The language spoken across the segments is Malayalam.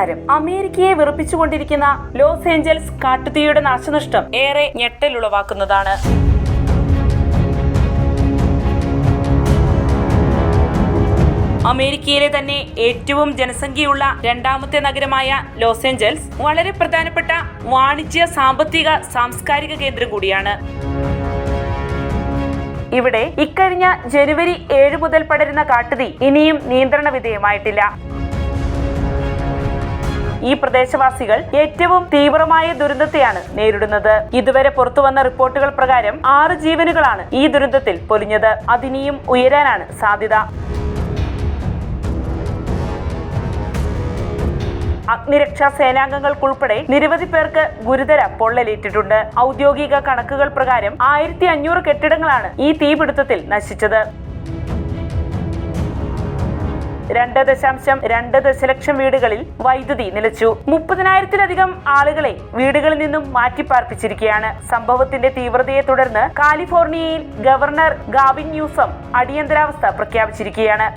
നമസ്കാരം അമേരിക്കയെ വിറപ്പിച്ചുകൊണ്ടിരിക്കുന്ന ലോസ് ഏഞ്ചൽസ് കാട്ടുതീയുടെ നാശനഷ്ടം ഏറെ ഞെട്ടലുളവാക്കുന്നതാണ് അമേരിക്കയിലെ തന്നെ ഏറ്റവും ജനസംഖ്യയുള്ള രണ്ടാമത്തെ നഗരമായ ലോസ് ഏഞ്ചൽസ് വളരെ പ്രധാനപ്പെട്ട വാണിജ്യ സാമ്പത്തിക സാംസ്കാരിക കേന്ദ്രം കൂടിയാണ്. ഇവിടെ ഇക്കഴിഞ്ഞ ജനുവരി ഏഴ് മുതൽ പടരുന്ന കാട്ടുതീ ഇനിയും നിയന്ത്രണ വിധേയമായിട്ടില്ല ഈ പ്രദേശവാസികൾ ഏറ്റവും തീവ്രമായ ദുരന്തത്തെയാണ് നേരിടുന്നത്. ഇതുവരെ പുറത്തുവന്ന റിപ്പോർട്ടുകൾ പ്രകാരം ആറ് ജീവനുകളാണ് ഈ ദുരന്തത്തിൽ പൊലിഞ്ഞത്. അതിനിയും ഉയരാനാണ് സാധ്യത. അഗ്നിരക്ഷാ സേനാംഗങ്ങൾക്കുൾപ്പെടെ നിരവധി പേർക്ക് ഗുരുതര പൊള്ളലേറ്റിട്ടുണ്ട്. ഔദ്യോഗിക കണക്കുകൾ പ്രകാരം ആയിരത്തി അഞ്ഞൂറ് കെട്ടിടങ്ങളാണ് ഈ തീപിടുത്തത്തിൽ നശിച്ചത്. രണ്ട് ദശാംശം രണ്ട് ദശലക്ഷം വീടുകളിൽ വൈദ്യുതി നിലച്ചു. മുപ്പതിനായിരത്തിലധികം ആളുകളെ വീടുകളിൽ നിന്നും മാറ്റിപ്പാർപ്പിച്ചിരിക്കുകയാണ്. സംഭവത്തിന്റെ തീവ്രതയെ തുടർന്ന് കാലിഫോർണിയയിൽ ഗവർണർ ഗാവിൻ ന്യൂസം അടിയന്തരാവസ്ഥ പ്രഖ്യാപിച്ചിരിക്കുകയാണ്.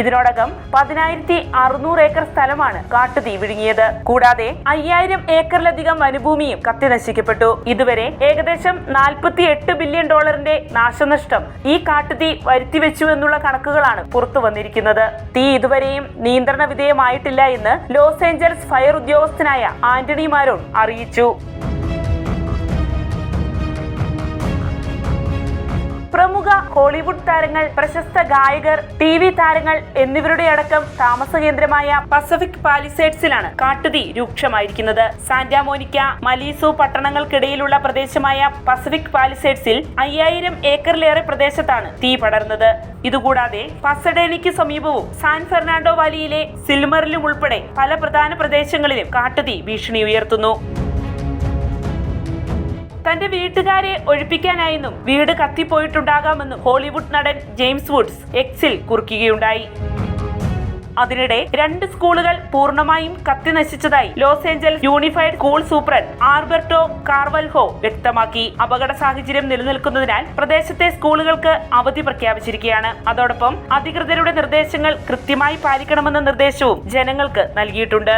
ഇതിനോടകം പതിനായിരത്തി അറുന്നൂറ് ഏക്കർ സ്ഥലമാണ് കാട്ടുതീ വിഴുങ്ങിയത്. കൂടാതെ അയ്യായിരം ഏക്കറിലധികം വനഭൂമിയും കത്തി നശിക്കപ്പെട്ടു ഇതുവരെ ഏകദേശം നാൽപ്പത്തി എട്ട് ബില്യൺ ഡോളറിന്റെ നാശനഷ്ടം ഈ കാട്ടുതീ വരുത്തിവെച്ചു എന്നുള്ള കണക്കുകളാണ് പുറത്തു വന്നിരിക്കുന്നത്. തീ ഇതുവരെയും നിയന്ത്രണ വിധേയമായിട്ടില്ല എന്ന് ലോസ് ഏഞ്ചൽസ് ഫയർ ഉദ്യോഗസ്ഥനായ ആന്റണി മാരോൺ അറിയിച്ചു. പ്രമുഖ ഹോളിവുഡ് താരങ്ങൾ പ്രശസ്ത ഗായകർ ടി വി താരങ്ങൾ എന്നിവരുടെ അടക്കം താമസ കേന്ദ്രമായ പസഫിക് പാലിസേഡ്സിലാണ് കാട്ടുതീ രൂക്ഷമായിരിക്കുന്നത്. സാന്റാമോനിക്ക മലീസു പട്ടണങ്ങൾക്കിടയിലുള്ള പ്രദേശമായ പസഫിക് പാലിസേഡ്സിൽ അയ്യായിരം ഏക്കറിലേറെ പ്രദേശത്താണ് തീ പടർന്നത്. ഇതുകൂടാതെ പസഡേനിക്ക് സമീപവും സാൻ ഫെർണാണ്ടോ വാലിയിലെ സിൽമറിലും ഉൾപ്പെടെ പല പ്രധാന പ്രദേശങ്ങളിലും കാട്ടുതീ ഭീഷണി ഉയർത്തുന്നു. തന്റെ വീട്ടുകാരെ ഒഴിപ്പിക്കാനായെന്നും വീട് കത്തിപ്പോയിട്ടുണ്ടാകാമെന്നും ഹോളിവുഡ് നടൻ ജെയിംസ് വുഡ്സ് എക്സിൽ കുറിക്കുകയുണ്ടായി. അതിനിടെ രണ്ട് സ്കൂളുകൾ പൂർണമായും കത്തി നശിച്ചതായി Los Angeles unified school superintendent Alberto Carvalho വ്യക്തമാക്കി. അപകട സാഹചര്യം നിലനിൽക്കുന്നതിനാൽ പ്രദേശത്തെ സ്കൂളുകൾക്ക് അവധി പ്രഖ്യാപിച്ചിരിക്കുകയാണ്. അതോടൊപ്പം അധികൃതരുടെ നിർദ്ദേശങ്ങൾ കൃത്യമായി പാലിക്കണമെന്ന നിർദ്ദേശവും ജനങ്ങൾക്ക് നൽകിയിട്ടുണ്ട്.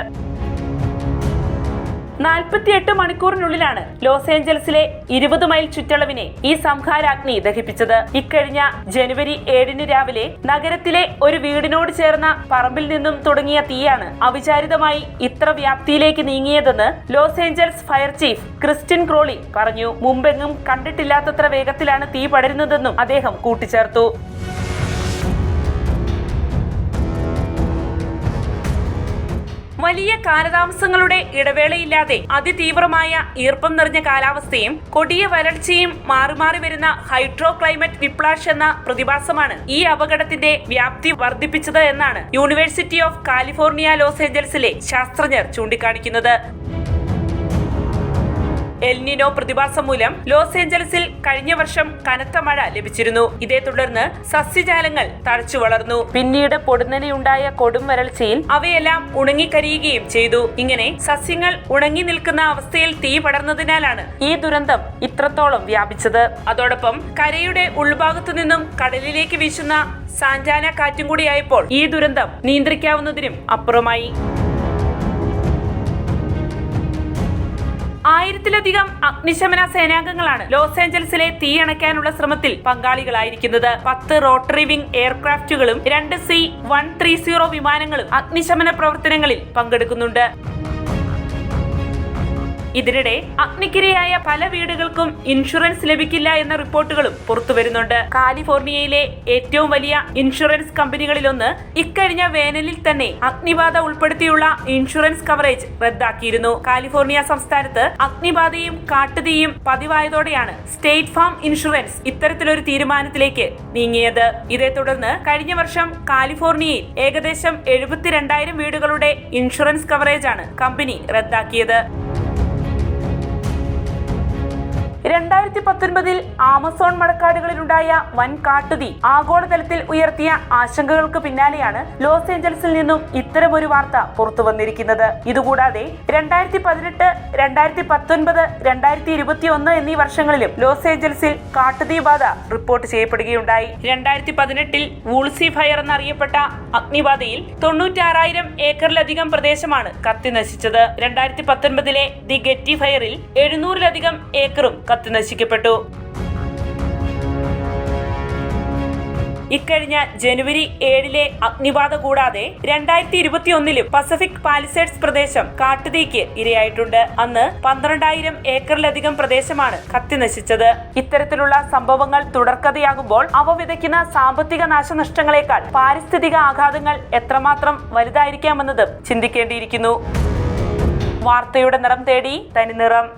നാൽപ്പത്തിയെട്ട് മണിക്കൂറിനുള്ളിലാണ് ലോസ് ഏഞ്ചൽസിലെ ഇരുപത് മൈൽ ചുറ്റളവിനെ ഈ സംഹാരാഗ്നി ദഹിപ്പിച്ചത്. ഇക്കഴിഞ്ഞ ജനുവരി ഏഴിന് രാവിലെ നഗരത്തിലെ ഒരു വീടിനോട് ചേർന്ന പറമ്പിൽ നിന്നും തുടങ്ങിയ തീയാണ് അവിചാരിതമായി ഇത്ര വ്യാപ്തിയിലേക്ക് നീങ്ങിയതെന്ന് Los Angeles fire chief Kristin Crowley പറഞ്ഞു. മുമ്പെങ്ങും കണ്ടിട്ടില്ലാത്തത്ര വേഗത്തിലാണ് തീ പടരുന്നതെന്നും അദ്ദേഹം കൂട്ടിച്ചേർത്തു. വലിയ കാലതാമസങ്ങളുടെ ഇടവേളയില്ലാതെ അതിതീവ്രമായ ഈർപ്പം നിറഞ്ഞ കാലാവസ്ഥയും കൊടിയ വരൾച്ചയും മാറി മാറി വരുന്ന ഹൈഡ്രോ ക്ലൈമറ്റ് വിപ്ലാഷ് എന്ന പ്രതിഭാസമാണ് ഈ അപകടത്തിന്റെ വ്യാപ്തി വർദ്ധിപ്പിച്ചത് എന്നാണ് യൂണിവേഴ്സിറ്റി ഓഫ് കാലിഫോർണിയ ലോസ് ഏഞ്ചൽസിലെ ശാസ്ത്രജ്ഞർ ചൂണ്ടിക്കാണിക്കുന്നത്. എൽനിനോ പ്രതിഭാസം മൂലം ലോസ് ഏഞ്ചൽസിൽ കഴിഞ്ഞ വർഷം കനത്ത മഴ ലഭിച്ചിരുന്നു. ഇതേ തുടർന്ന് സസ്യജാലങ്ങൾ തഴച്ചു വളർന്നു. പിന്നീട് പൊടുന്നനെയുണ്ടായ കൊടും വരൾച്ചയിൽ അവയെല്ലാം ഉണങ്ങിക്കരിയുകയും ചെയ്തു. ഇങ്ങനെ സസ്യങ്ങൾ ഉണങ്ങി നിൽക്കുന്ന അവസ്ഥയിൽ തീ പടർന്നതിനാലാണ് ഈ ദുരന്തം ഇത്രത്തോളം വ്യാപിച്ചത്. അതോടൊപ്പം കരയുടെ ഉൾഭാഗത്തു നിന്നും കടലിലേക്ക് വീശുന്ന സാന്റാന കാറ്റും കൂടിയായപ്പോൾ ഈ ദുരന്തം നിയന്ത്രിക്കാവുന്നതിനും അപ്പുറമായി. ആയിരത്തിലധികം അഗ്നിശമന സേനാംഗങ്ങളാണ് ലോസ് ഏഞ്ചൽസിലെ തീയണയ്ക്കാനുള്ള ശ്രമത്തിൽ പങ്കാളികളായിരിക്കുന്നത്. പത്ത് റോട്ടറി വിംഗ് എയർക്രാഫ്റ്റുകളും രണ്ട് സി വൺ ത്രീ സീറോ വിമാനങ്ങളും അഗ്നിശമന പ്രവർത്തനങ്ങളിൽ പങ്കെടുക്കുന്നുണ്ട്. ഇതിനിടെ അഗ്നിക്കിരയായ പല വീടുകൾക്കും ഇൻഷുറൻസ് ലഭിക്കില്ല എന്ന റിപ്പോർട്ടുകളും പുറത്തുവരുന്നുണ്ട്. കാലിഫോർണിയയിലെ ഏറ്റവും വലിയ ഇൻഷുറൻസ് കമ്പനികളിലൊന്ന് ഇക്കഴിഞ്ഞ വേനലിൽ തന്നെ അഗ്നിബാധ ഉൾപ്പെടുത്തിയുള്ള ഇൻഷുറൻസ് കവറേജ് റദ്ദാക്കിയിരുന്നു. കാലിഫോർണിയ സംസ്ഥാനത്ത് അഗ്നിബാധയും കാട്ടുതീയും പതിവായതോടെയാണ് സ്റ്റേറ്റ് ഫാം ഇൻഷുറൻസ് ഇത്തരത്തിലൊരു തീരുമാനത്തിലേക്ക് നീങ്ങിയത്. ഇതേ തുടർന്ന് കഴിഞ്ഞ വർഷം കാലിഫോർണിയയിൽ ഏകദേശം എഴുപത്തിരണ്ടായിരം വീടുകളുടെ ഇൻഷുറൻസ് കവറേജാണ് കമ്പനി റദ്ദാക്കിയത്. രണ്ടായിരത്തി പത്തൊൻപതിൽ ആമസോൺ മഴക്കാടുകളിലുണ്ടായ വൻ കാട്ടുതീ ആഗോളതലത്തിൽ ഉയർത്തിയ ആശങ്കകൾക്ക് പിന്നാലെയാണ് ലോസ് ഏഞ്ചൽസിൽ നിന്നും ഇത്തരമൊരു വാർത്ത പുറത്തു വന്നിരിക്കുന്നത് ഇതുകൂടാതെ രണ്ടായിരത്തി പതിനെട്ട് രണ്ടായിരത്തി പത്തൊൻപത് രണ്ടായിരത്തി ഇരുപത്തി ഒന്ന് എന്നീ വർഷങ്ങളിലും ലോസ് ഏഞ്ചൽസിൽ കാട്ടുതീ ബാധ റിപ്പോർട്ട് ചെയ്യപ്പെടുകയുണ്ടായി. രണ്ടായിരത്തി പതിനെട്ടിൽ വൂൾസി ഫയർ എന്നറിയപ്പെട്ട അഗ്നിബാധയിൽ തൊണ്ണൂറ്റാറായിരം ഏക്കറിലധികം പ്രദേശമാണ് കത്തി നശിച്ചത്. രണ്ടായിരത്തി പത്തൊൻപതിലെ ദി ഗെറ്റി ഫയറിൽ എഴുന്നൂറിലധികം ഏക്കറും കത്തി നശിക്കപ്പെട്ടു. ഇക്കഴിഞ്ഞ ജനുവരി ഏഴിലെ അഗ്നിബാധ കൂടാതെ രണ്ടായിരത്തി ഇരുപത്തി ഒന്നിലും പസഫിക് പാലിസേഡ്സ് പ്രദേശം കാട്ടുതീക്ക് ഇരയായിട്ടുണ്ട്. അന്ന് പന്ത്രണ്ടായിരം ഏക്കറിലധികം പ്രദേശമാണ് കത്തിനശിച്ചത്. ഇത്തരത്തിലുള്ള സംഭവങ്ങൾ തുടർക്കഥയാകുമ്പോൾ അവ വിതയ്ക്കുന്ന സാമ്പത്തിക നാശനഷ്ടങ്ങളെക്കാൾ പാരിസ്ഥിതിക ആഘാതങ്ങൾ എത്രമാത്രം വലുതായിരിക്കാമെന്നതും ചിന്തിക്കേണ്ടിയിരിക്കുന്നു. വാർത്തയുടെ നിറം തേടി തനി നിറം